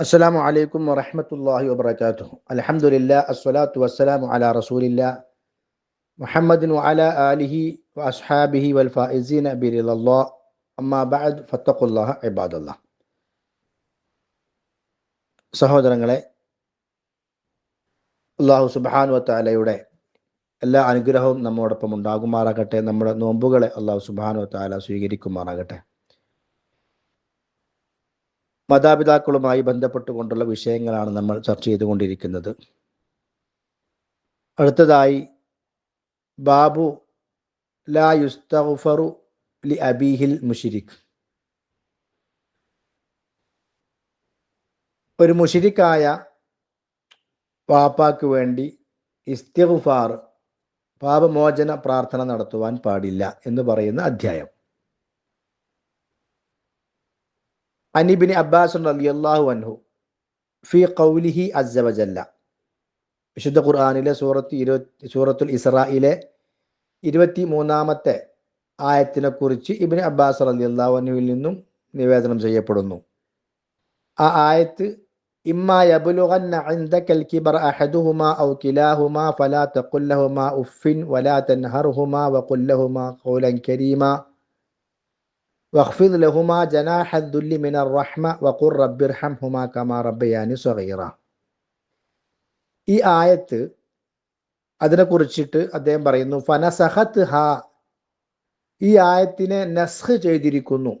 അസ്സലാമു അലൈക്കും വറഹമത്തല്ലാഹി വാത്തു അലഹമുല്ല അസ്വലാത്തു വസ്സലാമു അല റസൂലില്ല മുഹമ്മദിൻ അല അലിഹി വഅസ്ഹാബിഹി വൽ ഫായിസീൻ ബിറിലല്ലാ അമ്മാ ബഅദ് സഹോദരങ്ങളെ അള്ളാഹു സുബാൻ വത്താലയുടെ എല്ലാ അനുഗ്രഹവും നമ്മോടൊപ്പം ഉണ്ടാകുമാറാകട്ടെ. നമ്മുടെ നോമ്പുകളെ അള്ളാഹു സുബാൻ വത്താല സ്വീകരിക്കുമാറാകട്ടെ. മാതാപിതാക്കളുമായി ബന്ധപ്പെട്ടുകൊണ്ടുള്ള വിഷയങ്ങളാണ് നമ്മൾ ചർച്ച ചെയ്തുകൊണ്ടിരിക്കുന്നത്. അടുത്തതായി ബാബു ലാ യുസ്തഫറു ലി അബീഹിൽ മുഷിരിഖ് ഒരു മുഷിരിക്കായ വാപ്പാക്ക് വേണ്ടി ഇസ്തിഫാർ പാപമോചന പ്രാർത്ഥന നടത്തുവാൻ പാടില്ല എന്ന് പറയുന്ന അധ്യായം. അനിബിന് അബ്ബാസ് റളിയല്ലാഹു അൻഹു ഫി ഖൗലിഹി അസ്വജല്ല വിശുദ്ധ ഖുർആാനിലെ സൂറത്ത് ഇരുപത്തി സൂറത്തുൽ ഇസ്രായിലെ ഇരുപത്തി മൂന്നാമത്തെ ആയത്തിനെ കുറിച്ച് ഇബിന് അബ്ബാസ് റളിയല്ലാഹു അൻഹുവിൽ നിന്നും നിവേദനം ചെയ്യപ്പെടുന്നു. ആ ആയത്ത് ഇമ്മ യബ്ലുഗന്ന ഇൻദകൽ കിബർ അഹദുഹുമാ ഔ കിലാഹുമാ ഫലാ തഖുൽ ലഹുമാ ഉഫിൻ വലാ തൻഹർഹുമാ വഖുൽ ലഹുമാ ഖൗലൻ കരീമാ വഖ്ഫിദ് ലഹുമ ജനാഹദ്ദുല്ലി മിനർ റഹ്മ വഖുർ റബ്ബിർഹം ഹുമ കമാ റബ്ബയാനി സഗീറ ഈ ആയത്ത് അതിനെ കുറിച്ചിട്ട് അദ്ദേഹം പറയുന്നു ഫനസഹത്ത് ഹ. ഈ ആയത്തിനെ നസ്ഹ് ചെയ്തിരിക്കുന്നു.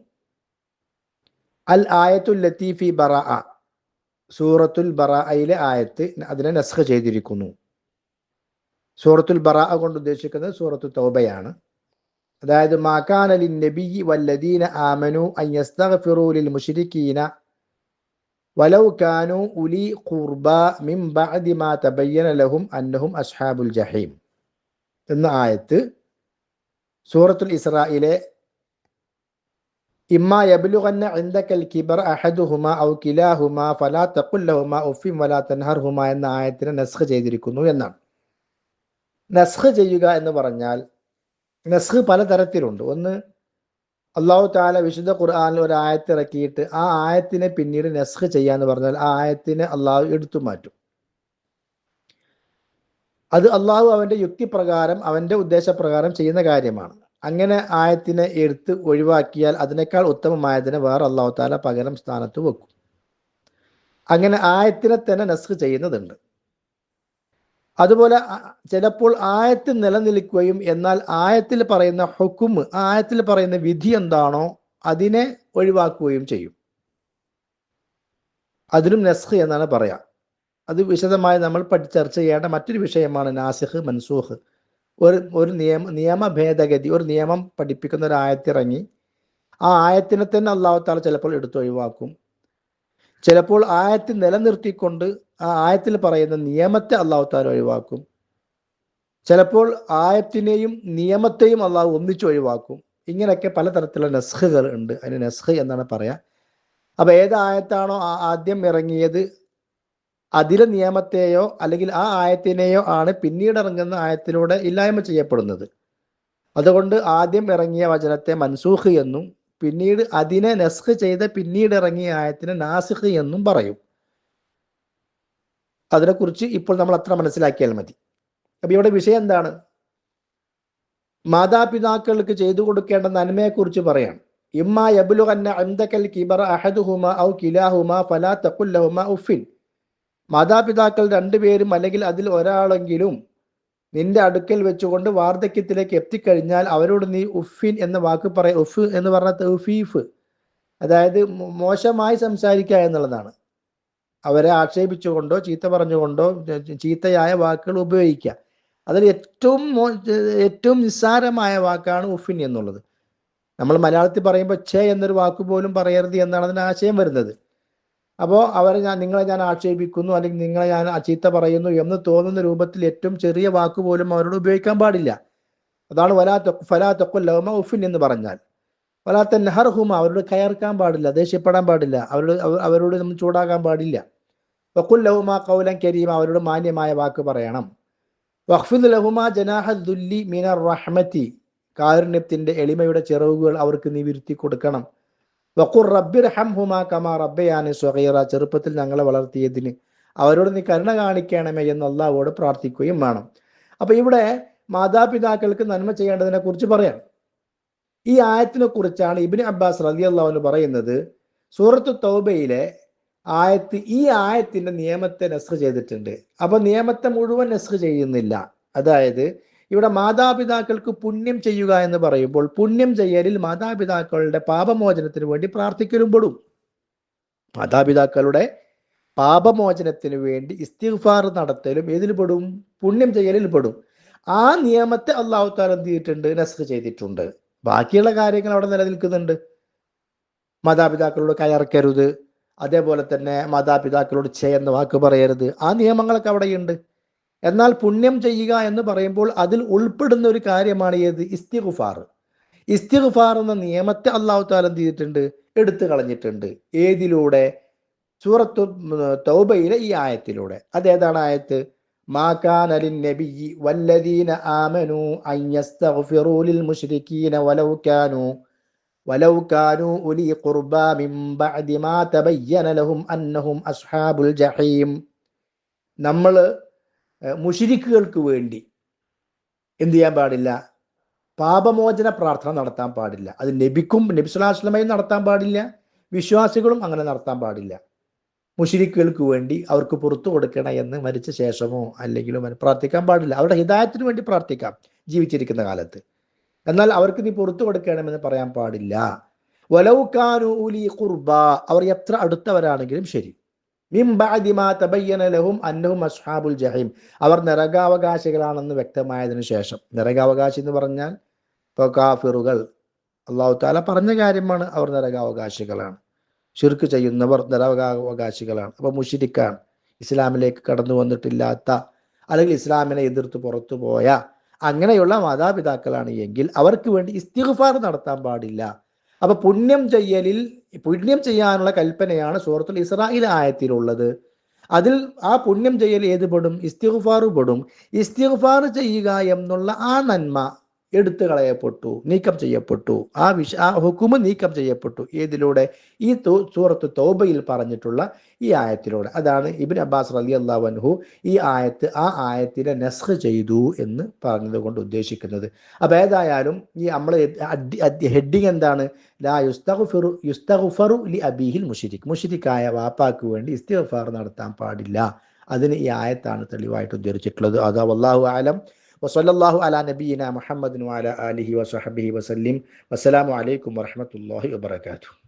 അൽ ആയത്തുൽ ലത്തീഫി ബറ സൂറത്തുൽ ബറായിലെ ആയത്ത് അതിനെ നസ്ഹ് ചെയ്തിരിക്കുന്നു. സൂറത്തുൽ ബറ കൊണ്ട് ഉദ്ദേശിക്കുന്നത് സൂറത്തു തൗബയാണ്. അതായത് മാക്കാന അലി നബി വല്ലദീന ആമനു അയ്യസ്തഗ്ഫിറു ലിൽ മുശ്രിക്കീന വലൗ കാനു ഉലി ഖുർബ മിൻ ബഅദി മാ തബയ്യന ലഹും അന്നഹും അസ്ഹാബുൽ ജഹീം. എന്ന ആയത്ത് സൂറത്തുൽ ഇസ്രായിലെ ഇമ്മ യബ്ലുഗന്ന ഇൻദകൽ കിബർ അഹദുഹുമ ഔ കിലാഹുമ ഫലാ തഖുൽ ലഹുമ ഉഫിൻ വലാ തൻഹർഹുമ എന്ന ആയത്തിനെ നസ്ഖ് ചെയ്തിരിക്കുന്നു എന്നാണ്. നസ്ഖ് ചെയ്യുക എന്ന് പറഞ്ഞാൽ നസ്ഖ് പലതരത്തിലുണ്ട്. ഒന്ന് അള്ളാഹു താല വിശുദ്ധ ഖുർആാനിൽ ഒരു ആയത്ത് ഇറക്കിയിട്ട് ആ ആയത്തിനെ പിന്നീട് നെസ്ഹ് ചെയ്യാന്ന് പറഞ്ഞാൽ ആ ആയത്തിനെ അള്ളാഹു എടുത്തു മാറ്റും. അത് അള്ളാഹു അവന്റെ യുക്തിപ്രകാരം അവന്റെ ഉദ്ദേശപ്രകാരം ചെയ്യുന്ന കാര്യമാണ്. അങ്ങനെ ആയത്തിനെ എടുത്ത് ഒഴിവാക്കിയാൽ അതിനേക്കാൾ ഉത്തമമായതിനെ വേറെ അള്ളാഹു താല പകരം സ്ഥാനത്ത് വെക്കും. അങ്ങനെ ആയത്തിനെ തന്നെ നസ്ഖ് ചെയ്യുന്നതുണ്ട്. അതുപോലെ ചിലപ്പോൾ ആയത്ത് നിലനിൽക്കുകയും എന്നാൽ ആയത്തിൽ പറയുന്ന ഹുക്കും ആയത്തിൽ പറയുന്ന വിധി എന്താണോ അതിനെ ഒഴിവാക്കുകയും ചെയ്യും. അതിനും നസ്ഖ് എന്നാണ് പറയാ. അത് വിശദമായി നമ്മൾ പഠി ചർച്ച ചെയ്യേണ്ട മറ്റൊരു വിഷയമാണ് നാസിഖ് മൻസൂഖ്. ഒരു ഒരു നിയമ നിയമ ഭേദഗതി ഒരു നിയമം പഠിപ്പിക്കുന്ന ഒരു ആയത്തിറങ്ങി ആ ആയത്തിനെ തന്നെ അള്ളാഹു താല ചിലപ്പോൾ എടുത്തൊഴിവാക്കും. ചിലപ്പോൾ ആയത്തിൽ നിലനിർത്തിക്കൊണ്ട് ആ ആയത്തിൽ പറയുന്ന നിയമത്തെ അള്ളാഹു താല ഒഴിവാക്കും. ചിലപ്പോൾ ആയത്തിനെയും നിയമത്തെയും അള്ളാഹു ഒന്നിച്ച് ഒഴിവാക്കും. ഇങ്ങനെയൊക്കെ പലതരത്തിലുള്ള നസ്ഖുകൾ ഉണ്ട്. അതിന് നെസ്ഹ് എന്നാണ് പറയാ. അപ്പൊ ഏത് ആയത്താണോ ആദ്യം ഇറങ്ങിയത് അതിലെ നിയമത്തെയോ അല്ലെങ്കിൽ ആ ആയത്തിനെയോ ആണ് പിന്നീട് ഇറങ്ങുന്ന ആയത്തിലൂടെ ഇല്ലായ്മ ചെയ്യപ്പെടുന്നത്. അതുകൊണ്ട് ആദ്യം ഇറങ്ങിയ വചനത്തെ മൻസൂഖ് എന്നും പിന്നീട് അതിനെ നസ്ഖ് ചെയ്ത പിന്നീട് ഇറങ്ങിയ ആയത്തിനെ നാസിഖ് എന്നും പറയും. അതിനെക്കുറിച്ച് ഇപ്പോൾ നമ്മൾ അത്ര മനസ്സിലാക്കിയാൽ മതി. അപ്പൊ ഇവിടെ വിഷയം എന്താണ്? മാതാപിതാക്കൾക്ക് ചെയ്തു കൊടുക്കേണ്ട നന്മയെക്കുറിച്ച് പറയാം ഇമ്മ യബുലുഗന്ന അന്തക്കൽ ഔ ഫലാ ഉഫിൻ. മാതാപിതാക്കൾ രണ്ടുപേരും അല്ലെങ്കിൽ അതിൽ ഒരാളെങ്കിലും നിന്റെ അടുക്കൽ വെച്ചുകൊണ്ട് വാർദ്ധക്യത്തിലേക്ക് എത്തിക്കഴിഞ്ഞാൽ അവരോട് നീ ഉഫിൻ എന്ന വാക്ക് പറയ. ഉഫ് എന്ന് പറഞ്ഞ തൗഫീഫ്. അതായത് മോശമായി സംസാരിക്കുക എന്നുള്ളതാണ്. അവരെ ആക്ഷേപിച്ചുകൊണ്ടോ ചീത്ത പറഞ്ഞുകൊണ്ടോ ചീത്തയായ വാക്കുകൾ ഉപയോഗിക്കുക. അതിൽ ഏറ്റവും ഏറ്റവും നിസ്സാരമായ വാക്കാണ് ഉഫിൻ എന്നുള്ളത്. നമ്മൾ മലയാളത്തിൽ പറയുമ്പോൾ ഛേ എന്നൊരു വാക്ക് പോലും പറയരുത് എന്നാണ് അതിന് ആശയം വരുന്നത്. അപ്പോൾ അവരെ ഞാൻ നിങ്ങളെ ഞാൻ ആക്ഷേപിക്കുന്നു അല്ലെങ്കിൽ നിങ്ങളെ ഞാൻ ചീത്ത പറയുന്നു എന്ന് തോന്നുന്ന രൂപത്തിൽ ഏറ്റവും ചെറിയ വാക്ക് പോലും അവരോട് ഉപയോഗിക്കാൻ പാടില്ല. അതാണ് വലാ ഫലാ തൊക്കൊല്ലഹുമ ഉഫിൻ എന്ന് പറഞ്ഞാൽ. വലാത്ത നെഹർഹുമ അവരോട് കയർക്കാൻ പാടില്ല ദേഷ്യപ്പെടാൻ പാടില്ല അവരോട് അവരോട് നമ്മൾ ചൂടാകാൻ പാടില്ല. വക്കുൽ ലഹുമ കൗലൻ കരീം അവരോട് മാന്യമായ വാക്ക് പറയണം. വഖ്ഫിദ് ലഹുമ ജനാഹ ദുല്ലി മിനർ റഹ്മത്തി കാരുണ്യത്തിന്റെ എളിമയുടെ ചിറവുകൾ അവർക്ക് നീ വിരുത്തി കൊടുക്കണം. വഖുർ റബ്ബിർ ഹംഹുമാ കമാ റബ്ബയാനി സ്വഗീറ ചെറുപ്പത്തിൽ ഞങ്ങളെ വളർത്തിയതിന് അവരോട് നീ കരുണ കാണിക്കണമേ എന്ന് അള്ളാഹുവോട് പ്രാർത്ഥിക്കുകയും വേണം. അപ്പൊ ഇവിടെ മാതാപിതാക്കൾക്ക് നന്മ ചെയ്യേണ്ടതിനെ കുറിച്ച് പറയാം. ഈ ആയത്തിനെ കുറിച്ചാണ് ഇബിൻ അബ്ബാസ് റലി അള്ളാഹുന് പറയുന്നത്. സൂറത്ത് തൗബയിലെ ആയത്ത് ഈ ആയത്തിന്റെ നിയമത്തെ നെസ്ഖ് ചെയ്തിട്ടുണ്ട്. അപ്പൊ നിയമത്തെ മുഴുവൻ നെസ്ഖ് ചെയ്യുന്നില്ല. അതായത് ഇവിടെ മാതാപിതാക്കൾക്ക് പുണ്യം ചെയ്യുക എന്ന് പറയുമ്പോൾ പുണ്യം ചെയ്യലിൽ മാതാപിതാക്കളുടെ പാപമോചനത്തിന് വേണ്ടി പ്രാർത്ഥിക്കലും മാതാപിതാക്കളുടെ പാപമോചനത്തിന് വേണ്ടി ഇസ്തിഫാർ നടത്തലും ഏതിൽ പെടും പുണ്യം ചെയ്യലിൽ പെടും ആ നിയമത്തെ അള്ളാഹു താല എന്ത് ചെയ്തിട്ടുണ്ട്? ബാക്കിയുള്ള കാര്യങ്ങൾ അവിടെ നിലനിൽക്കുന്നുണ്ട്. മാതാപിതാക്കളോട് കയറക്കരുത്. അതേപോലെ തന്നെ മാതാപിതാക്കളോട് ചെയ്യുന്ന വാക്ക് പറയരുത്. ആ നിയമങ്ങളൊക്കെ അവിടെയുണ്ട്. എന്നാൽ പുണ്യം ചെയ്യുക എന്ന് പറയുമ്പോൾ അതിൽ ഉൾപ്പെടുന്ന ഒരു കാര്യമാണ് ഏത് ഇസ്തിഗുഫാർ ഇസ്തിഗുഫാർ എന്ന നിയമത്തെ അള്ളാഹു താല എന്ത് ചെയ്തിട്ടുണ്ട് എടുത്തു കളഞ്ഞിട്ടുണ്ട് ഏതിലൂടെ സൂറത്തു തൗബയിലെ ഈ ആയത്തിലൂടെ അതേതാണ് ആയത്ത് ما كان للنبي والذين آمنوا أن يستغفروا للمشركين ولو كانوا ولو كانوا أولي قربى من بعد ما تبين لهم أنهم أصحاب الجحيم നമ്മൾ മുഷിരിക്കുകൾക്ക് വേണ്ടി എന്ത് ചെയ്യാൻ പാടില്ല? പാപമോചന പ്രാർത്ഥന നടത്താൻ പാടില്ല. അത് നബിക്കും നബി സുലാസ്ലമയും നടത്താൻ പാടില്ല. വിശ്വാസികളും അങ്ങനെ നടത്താൻ പാടില്ല. മുഷിരിക്കുകൾക്ക് വേണ്ടി അവർക്ക് പുറത്തു കൊടുക്കണം എന്ന് മരിച്ച ശേഷമോ അല്ലെങ്കിലും പ്രാർത്ഥിക്കാൻ പാടില്ല. അവരുടെ ഹിതായത്തിന് വേണ്ടി പ്രാർത്ഥിക്കാം ജീവിച്ചിരിക്കുന്ന കാലത്ത്. എന്നാൽ അവർക്ക് നീ പുറത്തു കൊടുക്കണമെന്ന് പറയാൻ പാടില്ല. വലൗക്കാനൂലി കുർബ അവർ എത്ര അടുത്തവരാണെങ്കിലും ശരി. ലഹും അന്നഹും അസ്ഹാബുൽ ജഹീം. അവർ നരകാവകാശികളാണെന്ന് വ്യക്തമായതിനു ശേഷം. നരകാവകാശി എന്ന് പറഞ്ഞാൽ ഇപ്പോൾ കാഫിറുകൾ. അള്ളാഹു താല പറഞ്ഞ കാര്യമാണ് അവർ നരകാവകാശികളാണ്. ശുർക്ക് ചെയ്യുന്നവർ നരകാവകാശികളാണ്. അപ്പൊ മുഷിരിക്കാണ്. ഇസ്ലാമിലേക്ക് കടന്നു വന്നിട്ടില്ലാത്ത അല്ലെങ്കിൽ ഇസ്ലാമിനെ എതിർത്ത് പുറത്തു പോയ അങ്ങനെയുള്ള മാതാപിതാക്കളാണ് എങ്കിൽ അവർക്ക് വേണ്ടി ഇസ്തിഗ്ഫാർ നടത്താൻ പാടില്ല. അപ്പൊ പുണ്യം ചെയ്യലിൽ പുണ്യം ചെയ്യാനുള്ള കൽപ്പനയാണ് സൂറത്തുൽ ഇസ്രായേൽ ആയത്തിലുള്ളത്. അതിൽ ആ പുണ്യം ചെയ്യൽ ഏത് പെടും ഇസ്തിഗ്ഫാർ പെടും ഇസ്തിഗ്ഫാർ ചെയ്യുക എന്നുള്ള ആ നന്മ എടുത്തു കളയപ്പെട്ടു നീക്കം ചെയ്യപ്പെട്ടു. ആ വിഷ ആ ഹുക്കുമ് നീക്കം ചെയ്യപ്പെട്ടു. ഏതിലൂടെ? ഈ സൂറത്ത് തോബയിൽ പറഞ്ഞിട്ടുള്ള ഈ ആയത്തിലൂടെ. അതാണ് ഇബിൻ അബ്ബാസ് അലി അള്ളാഹു ഈ ആയത്ത് ആ ആയത്തിനെ നെസ്ഹ് ചെയ്തു എന്ന് പറഞ്ഞത് കൊണ്ട് ഉദ്ദേശിക്കുന്നത്. അപ്പം ഏതായാലും ഈ നമ്മൾ ഹെഡിങ് എന്താണ്? ലാ യുസ്തഖുഫിറു യുസ്തഖുഫറു ലി അബീഹിൽ മുഷിരിഖ് മുഷിരിക്കായ വാപ്പാക്ക് വേണ്ടി ഇസ്തിഫാർ നടത്താൻ പാടില്ല. അതിന് ഈ ആയത്താണ് തെളിവായിട്ട് ഉദ്ധരിച്ചിട്ടുള്ളത്. അതാ വല്ലാഹു ആലം വസല്ലാഹു അലാ നബീന മുഹമ്മദിൻ വാല അലിഹി വസഹബിഹി വസല്ലിം. വസ്സലാമു അലൈക്കും വറഹമത്തല്ലാഹി വാത്തു